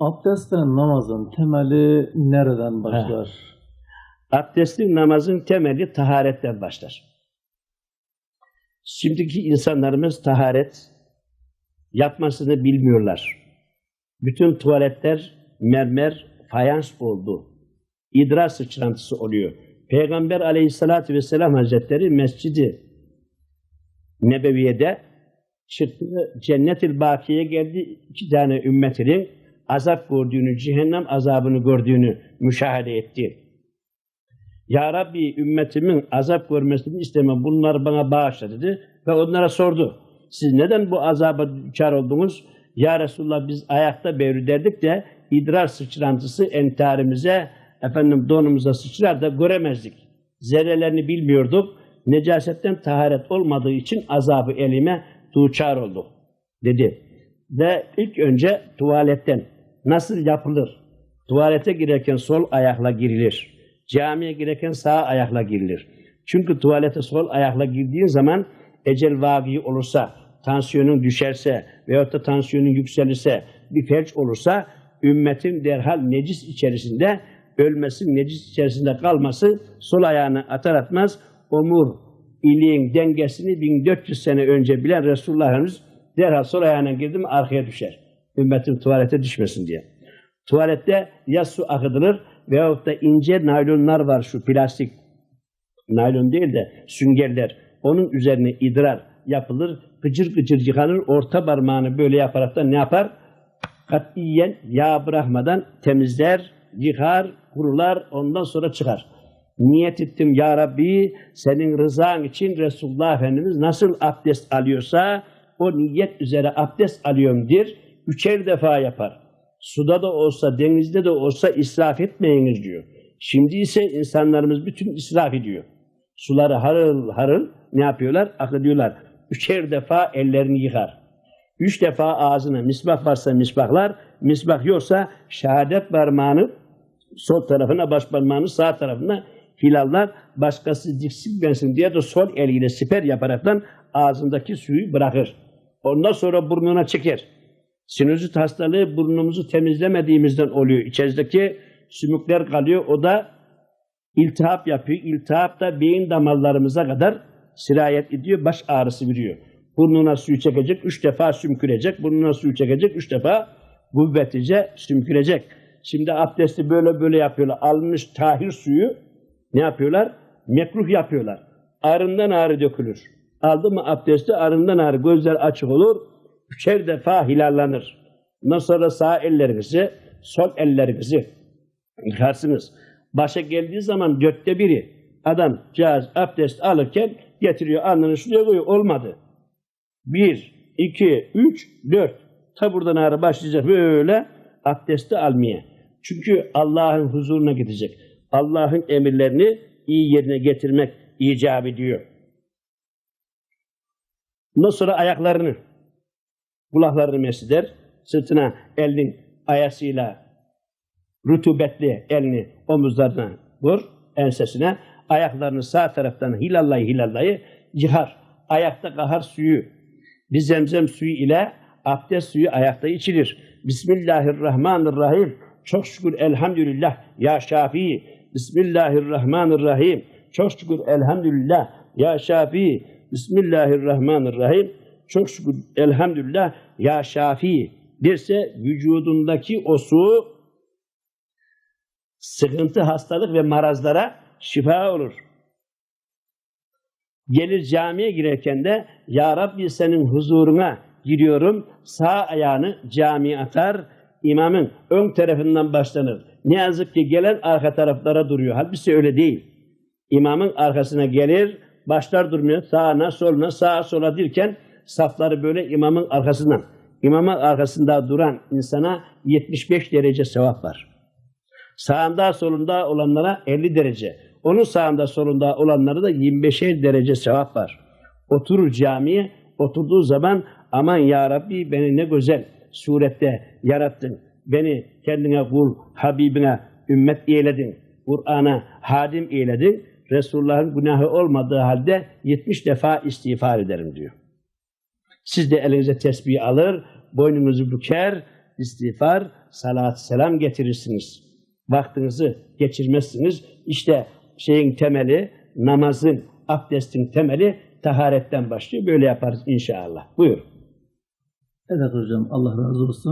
abdest ve namazın temeli nereden başlar? Abdestli namazın temeli taharetten başlar. Şimdiki insanlarımız taharet yapmasını bilmiyorlar. Bütün tuvaletler mermer, fayans oldu. İdrar sıçrantısı oluyor. Peygamber aleyhissalatü vesselam hazretleri mescidi Nebeviye'de çıktı, cennet-i bakiye geldi. iki tane ümmetinin azap gördüğünü, cehennem azabını gördüğünü müşahede etti. Ya Rabbi ümmetimin azap görmesini isteme bunları bana bağışla dedi ve onlara sordu. Siz neden bu azaba düçar oldunuz? Ya Resulullah biz ayakta bevri derdik de idrar sıçrantısı entarimize, efendim donumuza sıçrar da göremezdik. Zerrelerini bilmiyorduk. Necasetten taharet olmadığı için azabı elime duçar olduk dedi. Ve ilk önce tuvaletten nasıl yapılır? Tuvalete girerken sol ayakla girilir. Camiye girerken sağ ayakla girilir. Çünkü tuvalete sol ayakla girdiğin zaman ecel vagi olursa, tansiyonun düşerse veyahut da tansiyonun yükselirse, bir felç olursa ümmetin derhal necis içerisinde ölmesi, necis içerisinde kalması sol ayağını atar atmaz omur iliğin dengesini 1400 sene önce bilen Resulullah derhal sol ayağına girdi mi arkaya düşer. Ümmetin tuvalete düşmesin diye. Tuvalette ya su akıtılır veyahut da ince naylonlar var şu plastik naylon değil de süngerler. Onun üzerine idrar yapılır. Gıcır gıcır yıkanır. Orta parmağını böyle yaparak da ne yapar? Katiyen yağ bırakmadan temizler, yıkar, kurular, ondan sonra çıkar. Niyet ettim ya Rabbi senin rızan için Resulullah Efendimiz nasıl abdest alıyorsa o niyet üzere abdest alıyorum der. Üçer defa yapar. Suda da olsa, denizde de olsa israf etmeyiniz diyor. Şimdi ise insanlarımız bütün israf ediyor. Suları harıl harıl ne yapıyorlar? Akıtıyorlar. Üçer defa ellerini yıkar. Üç defa ağzına misbah varsa misbahlar, misbah yoksa şehadet parmağını sol tarafına, baş parmağını sağ tarafına hilallar. Başkası diksilmesin diye de sol eliyle siper yaparaktan ağzındaki suyu bırakır. Ondan sonra burnuna çeker. Sinüzit hastalığı burnumuzu temizlemediğimizden oluyor. İçerideki sümükler kalıyor. O da iltihap yapıyor. İltihap da beyin damarlarımıza kadar sirayet ediyor. Baş ağrısı veriyor. Burnuna suyu çekecek, üç defa sümkürecek. Burnuna suyu çekecek, üç defa kuvvetlice sümkürecek. Şimdi abdesti böyle böyle yapıyorlar. Almış tahir suyu ne yapıyorlar? Mekruh yapıyorlar. Arından ağrı dökülür. Aldı mı abdesti arından ağrı gözler açık olur. Üçer defa hilallanır. Ondan sonra sağ ellerinizi, sol ellerinizi yıkarsınız. Başa geldiği zaman dörtte biri adam cihaz abdest alırken getiriyor alnını şuraya koyuyor. Olmadı. Bir, iki, üç, dört. Ta buradan ağrı başlayacak böyle abdesti almaya. Çünkü Allah'ın huzuruna gidecek. Allah'ın emirlerini iyi yerine getirmek icap ediyor. Ondan sonra ayaklarını, kulaklarını mesheder, sırtına elinin ayasıyla rutubetli elini omuzlarına vur, ensesine, ayaklarını sağ taraftan hilallayı hilallayı cihar. Ayakta kahar suyu, bir zemzem suyu ile abdest suyu ayakta içilir. Bismillahirrahmanirrahim. Çok şükür elhamdülillah ya Şafii. Bismillahirrahmanirrahim. Çok şükür elhamdülillah ya Şafii. Bismillahirrahmanirrahim. Çok şükür elhamdülillah ya Şafii. Derse vücudundaki o su sıkıntı, hastalık ve marazlara şifa olur. Gelir camiye girerken de Ya Rabbi senin huzuruna giriyorum. Sağ ayağını camiye atar. imamın ön tarafından başlanır. Ne yazık ki gelen arka taraflara duruyor. Halbuki öyle değil. İmamın arkasına gelir, başlar durmuyor. Sağına, soluna, sağa, sola dirken safları böyle imamın arkasından. İmamın arkasında duran insana 75 derece sevap var. Sağında solunda olanlara 50 derece. Onun sağında solunda olanlara da 25'er derece sevap var. Oturur camiye, oturduğu zaman aman ya Rabbi beni ne güzel surette yarattın. Beni kendine kul, Habibine ümmet eyledin. Kur'an'a hadim eyledin. Resulullah'ın günahı olmadığı halde 70 defa istiğfar ederim diyor. Siz de elinize tesbih alır, boynunuzu büker, istiğfar, salat, selam getirirsiniz. Vaktinizi geçirmezsiniz. İşte şeyin temeli, namazın, abdestin temeli taharetten başlıyor. Böyle yaparız inşallah. Buyur. Evet hocam Allah razı olsun.